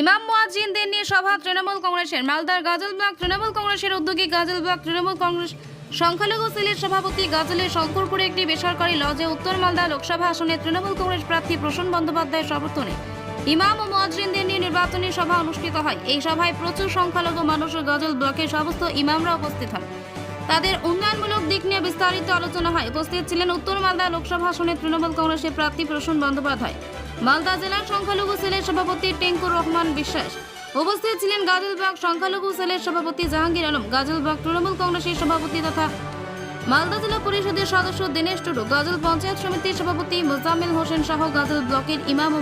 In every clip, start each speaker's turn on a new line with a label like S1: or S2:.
S1: ইমাম মুয়াজ্জিনদের নিয়ে সভা, তৃণমূল কংগ্রেসের মালদার গাজল ব্লক তৃণমূল কংগ্রেসের উদ্যোগী গাজল ব্লক তৃণমূল কংগ্রেস সংখ্যালঘু সেলের সভাপতি গাজলের শঙ্করপুরে একটি বেসরকারি লজে উত্তর মালদা লোকসভা আসনে তৃণমূল কংগ্রেস প্রার্থী প্রসন্ন বন্দ্যোপাধ্যায়ের সমর্থনে ইমাম ও মুয়াজ্জিনদের নিয়ে নির্বাচনী সভা অনুষ্ঠিত হয়। এই সভায় প্রচুর সংখ্যালঘু মানুষ ও গাজল ব্লকের সমস্ত ইমামরা উপস্থিত হন। তাদের উন্নয়নমূলক দিক নিয়ে বিস্তারিত আলোচনা হয়। উপস্থিত ছিলেন উত্তর মালদা লোকসভা আসনে তৃণমূল কংগ্রেসের প্রার্থী প্রসূন বন্দ্যোপাধ্যায়। মালদা জেলার সংখ্যালঘু সেলের সভাপতি টেঙ্কুর রহমান বিশ্বাস। উপস্থিত ছিলেন গাজলবাগ সংখ্যালঘু সেলের সভাপতি জাহাঙ্গীর আলম গাজলবাগ তৃণমূল কংগ্রেসের সভাপতি তথা মালদা জেলা পরিষদের সদস্য দিনেশ টুডু, গাজল পঞ্চায়েত সমিতির সভাপতি মোজাম্মেল হোসেন সহ গাজল ব্লকের ইমাম ও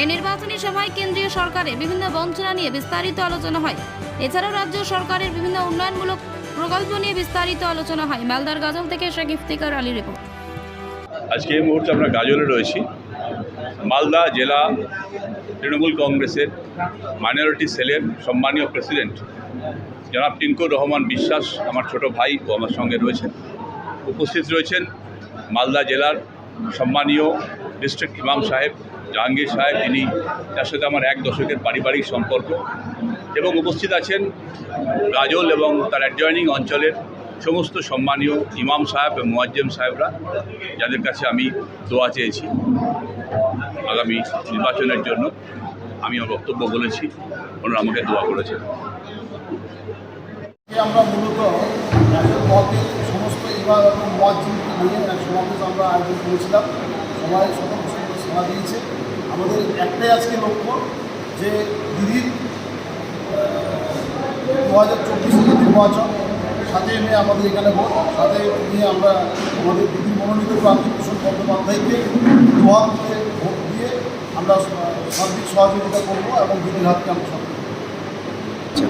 S1: এই নির্বাচনী সভায় কেন্দ্রীয় সরকারের বিভিন্ন বঞ্চনা নিয়ে বিস্তারিত আলোচনা হয়। এছাড়াও রাজ্য সরকারের বিভিন্ন উন্নয়নমূলক প্রকল্প নিয়ে বিস্তারিত আলোচনা হয়। মালদার গাজল থেকে শেখ ইফতিকার আলী রিপোর্ট।
S2: আজকে এই মুহূর্তে আমরা গাজলে রয়েছি। মালদা জেলা তৃণমূল কংগ্রেসের মাইনরিটি সেলের সম্মানীয় প্রেসিডেন্ট, জনাব টিঙ্কুর রহমান বিশ্বাস, আমার ছোট ভাই ও আমার সঙ্গে রয়েছেন। উপস্থিত রয়েছেন মালদা জেলার সম্মানীয় ডিস্ট্রিক্ট ইমাম সাহেব, জাহাঙ্গীর সাহেব, যিনি তার সাথে আমার এক দশকের পারিবারিক সম্পর্ক। এবং উপস্থিত আছেন গাজল এবং তার অ্যাডজয়নিং অঞ্চলের সমস্ত সম্মানীয় ইমাম সাহেব মোয়াজ্জেম সাহেবরা, যাদের কাছে আমি দোয়া চেয়েছি আগামী নির্বাচনের জন্য, আমি বক্তব্য বলেছি, ওনারা আমাকে দোয়া করেছেন।
S3: আমরা মূলত সমস্ত ইমাম এবং মসজিদকে নিয়ে এক সমাবেশ আমরা আয়োজন করেছিলাম। সবাই সদস্য সেবা দিয়েছে। আমাদের একটাই আজকে লক্ষ্য যে দিদির দু হাজার চব্বিশে নির্বাচন সাথে নিয়ে আমাদের এখানে ভোট, সাথে নিয়ে আমরা আমাদের দিদির মনোনীত প্রার্থী প্রসন্ন বন্দ্যোপাধ্যায়কে দুহাত দিয়ে, ভোট দিয়ে আমরা সার্বিক সহযোগিতা করব এবং দিদির হাতকে আমরা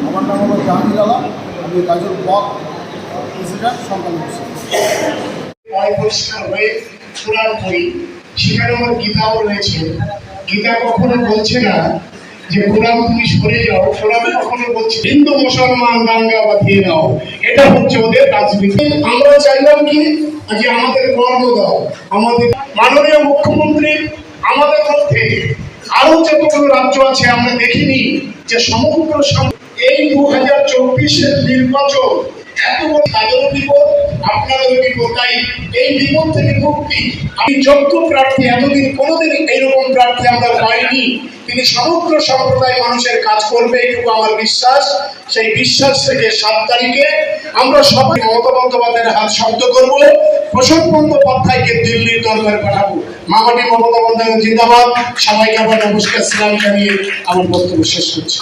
S3: আমার নাম হলো জাহাঙ্গীর আলম, আমি গাজল ব্লক প্রেসিডেন্ট
S4: কোরআন পড়ি সেখানে আমার গীতাও রয়েছে। গীতা কখনো বলছে না যে কোরআন তুমি সরে যাও কখনো বলছে, হিন্দু, মুসলমান, দাঙ্গা বাঁধিয়ে দাও এটা হচ্ছে ওদের রাজনীতি। আমরা চাইলাম কি? যে আমাদের কর্ম দাও আমাদের মাননীয় মুখ্যমন্ত্রী, আমাদের মধ্যে আরও যতগুলো রাজ্য আছে আমরা দেখিনি যে সমগ্র সম- এই দু হাজার চব্বিশের নির্বাচন এত বড় তাদেরও বিপদ আপনাদেরও বিপদ তাই এই বিপদ থেকে মুক্তি। আমি যোগ্য প্রার্থী, এতদিন কোনোদিন এইরকম প্রার্থী আমরা পাইনি। তিনি সমগ্র সম্প্রদায় মানুষের কাজ করবে, এটুকু আমার বিশ্বাস। সেই বিশ্বাস থেকে সাত তারিখে আমরা সবাই মমতা বন্দ্যোপাধ্যায়ের হাত শব্দ করব। প্রসন্ন বন্দ্যোপাধ্যায়কে দিল্লির দরবারে পাঠাবো। মামাটি মমতা বন্দ্যোপাধ্যায় জিন্দাবাদ। সবাইকে আবার নমস্কার, সালাম জানিয়ে আমার বক্তব্য শেষ করছি।